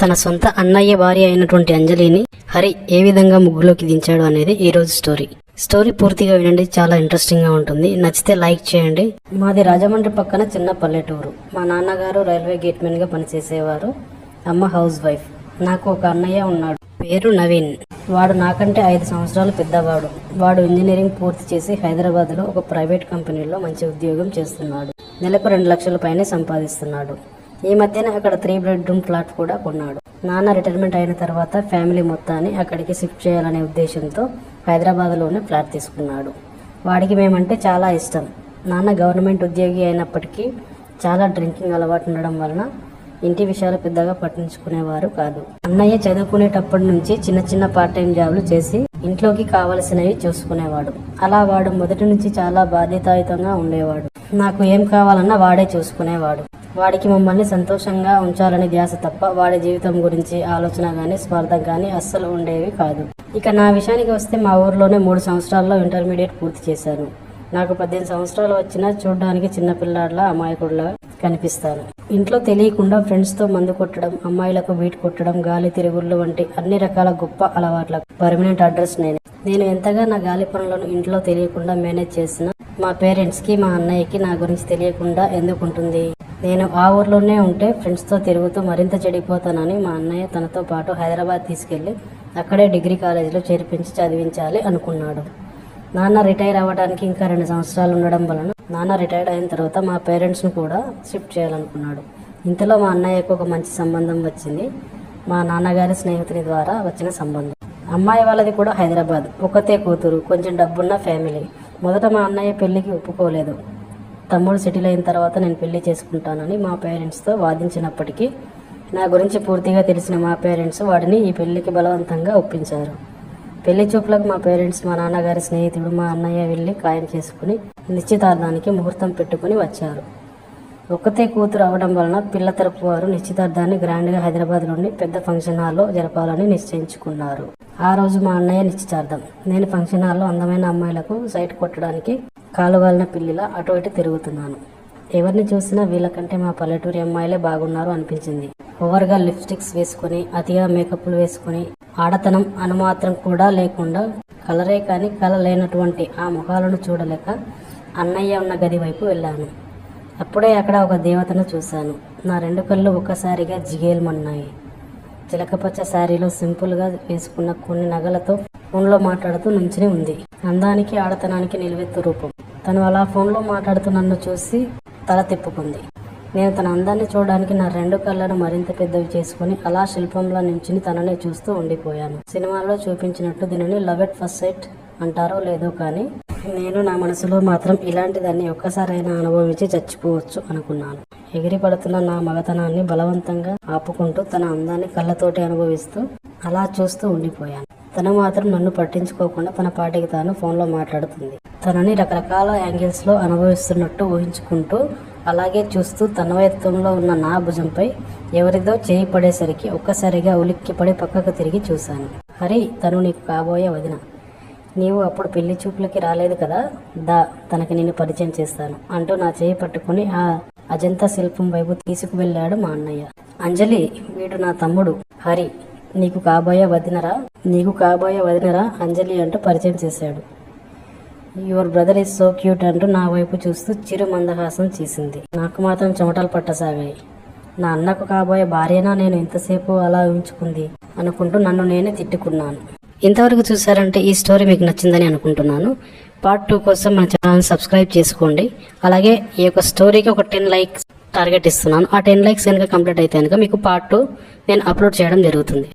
తన సొంత అన్నయ్య భార్య అయినటువంటి అంజలిని హరి ఏ విధంగా ముగ్గులోకి దించాడు అనేది ఈ రోజు స్టోరీ. స్టోరీ పూర్తిగా వినండి చాలా ఇంట్రెస్టింగ్గా ఉంటుంది. నచ్చితే లైక్ చేయండి. మాది రాజమండ్రి పక్కన చిన్న పల్లెటూరు. మా నాన్నగారు రైల్వే గేట్మెన్గా పనిచేసేవారు. అమ్మ హౌస్ వైఫ్. నాకు ఒక అన్నయ్య ఉన్నాడు. పేరు నవీన్. వాడు నాకంటే ఐదు సంవత్సరాలు పెద్దవాడు. వాడు ఇంజనీరింగ్ పూర్తి చేసి హైదరాబాద్లో ఒక ప్రైవేట్ కంపెనీలో మంచి ఉద్యోగం చేస్తున్నాడు. నెలకు రెండు లక్షల పైనే సంపాదిస్తున్నాడు. ఈ మధ్యన అక్కడ త్రీ బెడ్రూమ్ ఫ్లాట్ కూడా కొన్నాడు. నాన్న రిటైర్మెంట్ అయిన తర్వాత ఫ్యామిలీ మొత్తాన్ని అక్కడికి షిఫ్ట్ చేయాలనే ఉద్దేశంతో హైదరాబాద్లోనే ఫ్లాట్ తీసుకున్నాడు. వాడికి మేమంటే చాలా ఇష్టం. నాన్న గవర్నమెంట్ ఉద్యోగి అయినప్పటికీ చాలా డ్రింకింగ్ అలవాటు ఉండడం వలన ఇంటి విషయాలు పెద్దగా పట్టించుకునేవారు కాదు. అన్నయ్య చదువుకునేటప్పటి నుంచి చిన్న చిన్న పార్ట్ టైం జాబ్లు చేసి ఇంట్లోకి కావలసినవి చూసుకునేవాడు. అలా వాడు మొదటి నుంచి చాలా బాధ్యతాయుతంగా ఉండేవాడు. నాకు ఏం కావాలన్నా వాడే చూసుకునేవాడు. వాడికి మమ్మల్ని సంతోషంగా ఉంచాలని ధ్యాస తప్ప వాడి జీవితం గురించి ఆలోచన కానీ స్వార్థం కానీ అస్సలు ఉండేవి కాదు. ఇక నా విషయానికి వస్తే మా ఊర్లోనే మూడు సంవత్సరాల్లో ఇంటర్మీడియట్ పూర్తి చేశాను. నాకు పద్దెనిమిది సంవత్సరాలు వచ్చినా చూడడానికి చిన్నపిల్లాడ్లా అమాయకుడిలా కనిపిస్తాను. ఇంట్లో తెలియకుండా ఫ్రెండ్స్తో మందు కొట్టడం అమ్మాయిలకు వీట్ కొట్టడం గాలి తిరుగుళ్ళు వంటి అన్ని రకాల గొప్ప అలవాట్లకు పర్మనెంట్ అడ్రస్ నేనే. నేను ఎంతగా నా గాలి పనులను ఇంట్లో తెలియకుండా మేనేజ్ చేసిన మా పేరెంట్స్కి మా అన్నయ్యకి నా గురించి తెలియకుండా ఎందుకుంటుంది? నేను ఆ ఊర్లోనే ఉంటే ఫ్రెండ్స్తో తిరుగుతూ మరింత చెడిపోతానని మా అన్నయ్య తనతో పాటు హైదరాబాద్ తీసుకెళ్ళి అక్కడే డిగ్రీ కాలేజీలో చేర్పించి చదివించాలి అనుకున్నాడు. నాన్న రిటైర్ అవ్వడానికి ఇంకా రెండు సంవత్సరాలు ఉండడం వలన నాన్న రిటైర్డ్ అయిన తర్వాత మా పేరెంట్స్ను కూడా షిఫ్ట్ చేయాలనుకున్నాడు. ఇంతలో మా అన్నయ్యకు ఒక మంచి సంబంధం వచ్చింది. మా నాన్నగారి స్నేహితుని ద్వారా వచ్చిన సంబంధం. అమ్మాయి వాళ్ళది కూడా హైదరాబాద్. ఒకతే కూతురు కొంచెం డబ్బున్న ఫ్యామిలీ. మొదట మా అన్నయ్య పెళ్ళికి ఒప్పుకోలేదు. తమ్ముడు సెటిల్ అయిన తర్వాత నేను పెళ్ళి చేసుకుంటానని మా పేరెంట్స్తో వాదించినప్పటికీ నా గురించి పూర్తిగా తెలిసిన మా పేరెంట్స్ వాడిని ఈ పెళ్ళికి బలవంతంగా ఒప్పించారు. పెళ్ళి చూపులకు మా పేరెంట్స్ మా నాన్నగారి స్నేహితుడు మా అన్నయ్య వెళ్ళి ఖాయం చేసుకుని నిశ్చితార్థానికి ముహూర్తం పెట్టుకుని వచ్చారు. ఒక్కతే కూతురు అవడం వలన పిల్ల తరపు వారు నిశ్చితార్థాన్ని గ్రాండ్గా హైదరాబాద్లోని పెద్ద ఫంక్షన్ హాల్లో జరపాలని నిశ్చయించుకున్నారు. ఆ రోజు మా అన్నయ్య నిశ్చితార్థం. నేను ఫంక్షన్ హాల్లో అందమైన అమ్మాయిలకు సైట్ కొట్టడానికి కాలువాలిన పిల్లిలా అటు ఇటు తిరుగుతున్నాను. ఎవరిని చూసినా వీళ్ళకంటే మా పల్లెటూరి అమ్మాయిలే బాగున్నారు అనిపించింది. ఓవర్గా లిప్స్టిక్స్ వేసుకొని అతిగా మేకప్లు వేసుకొని ఆడతనం అనుమాత్రం కూడా లేకుండా కలరే కానీ కల లేనటువంటి ఆ ముఖాలను చూడలేక అన్నయ్య ఉన్న గది వైపు వెళ్ళాను. అప్పుడే అక్కడ ఒక దేవతను చూశాను. నా రెండు కళ్ళు ఒక్కసారిగా జిగేల్మన్నాయి. చిలకపచ్చ శారీలో సింపుల్గా వేసుకున్న కొన్ని నగలతో ఫోన్లో మాట్లాడుతూ నుంచుని ఉంది. అందానికి ఆడతనానికి నిలువెత్తు రూపం. తను అలా ఫోన్లో మాట్లాడుతూ నన్ను చూసి తల తిప్పుకుంది. నేను తన అందాన్ని చూడడానికి నా రెండు కళ్ళను మరింత పెద్దవి చేసుకుని అలా శిల్పంలో నించుని తననే చూస్తూ ఉండిపోయాను. సినిమాలో చూపించినట్టు దీనిని లవ్ ఎట్ ఫస్ట్ సైట్ అంటారో లేదో కానీ నేను నా మనసులో మాత్రం ఇలాంటి దాన్ని ఒక్కసారైనా అనుభవించి చచ్చిపోవచ్చు అనుకున్నాను. ఎగిరి పడుతున్న నా మగతనాన్ని బలవంతంగా ఆపుకుంటూ తన అందాన్ని కళ్ళతోటి అనుభవిస్తూ అలా చూస్తూ ఉండిపోయాను. తను మాత్రం నన్ను పట్టించుకోకుండా తన పాటికి తాను ఫోన్లో మాట్లాడుతుంది. తనని రకరకాల యాంగిల్స్లో అనుభవిస్తున్నట్టు ఊహించుకుంటూ అలాగే చూస్తూ తన్వయత్వంలో ఉన్న నా భుజంపై ఎవరిదో చేయి పడేసరికి ఒక్కసారిగా ఉలిక్కిపడి పక్కకు తిరిగి చూశాను. హరి తను నీకు కాబోయే వదిన. నీవు అప్పుడు పెళ్ళి చూపులకి రాలేదు కదా? దా తనకి నేను పరిచయం చేస్తాను అంటూ నా చేయి పట్టుకుని ఆ అజంతా శిల్పం వైపు తీసుకువెళ్ళాడు మా అన్నయ్య. అంజలి వీడు నా తమ్ముడు. హరి నీకు కాబోయే వదినరా? నీకు కాబోయే వదినరా? అంజలి అంటూ పరిచయం చేశాడు. Your brother is so cute అంటూ నా వైపు చూస్తూ చిరు మందహాసం చేసింది. నాకు మాత్రం చెమటలు పట్టసాగాయి. నా అన్నకు కాబోయే భార్యనా నేను ఎంతసేపు అలా ఉంచుకుంది అనుకుంటూ నన్ను నేనే తిట్టుకున్నాను. ఇంతవరకు చూసారంటే ఈ స్టోరీ మీకు నచ్చిందని అనుకుంటున్నాను. పార్ట్ టూ కోసం మన ఛానల్ సబ్స్క్రైబ్ చేసుకోండి. అలాగే ఈ యొక్క స్టోరీకి ఒక టెన్ లైక్స్ టార్గెట్ ఇస్తున్నాను. ఆ టెన్ లైక్స్ కనుక కంప్లీట్ అయితే కనుక మీకు పార్ట్ టూ నేను అప్లోడ్ చేయడం జరుగుతుంది.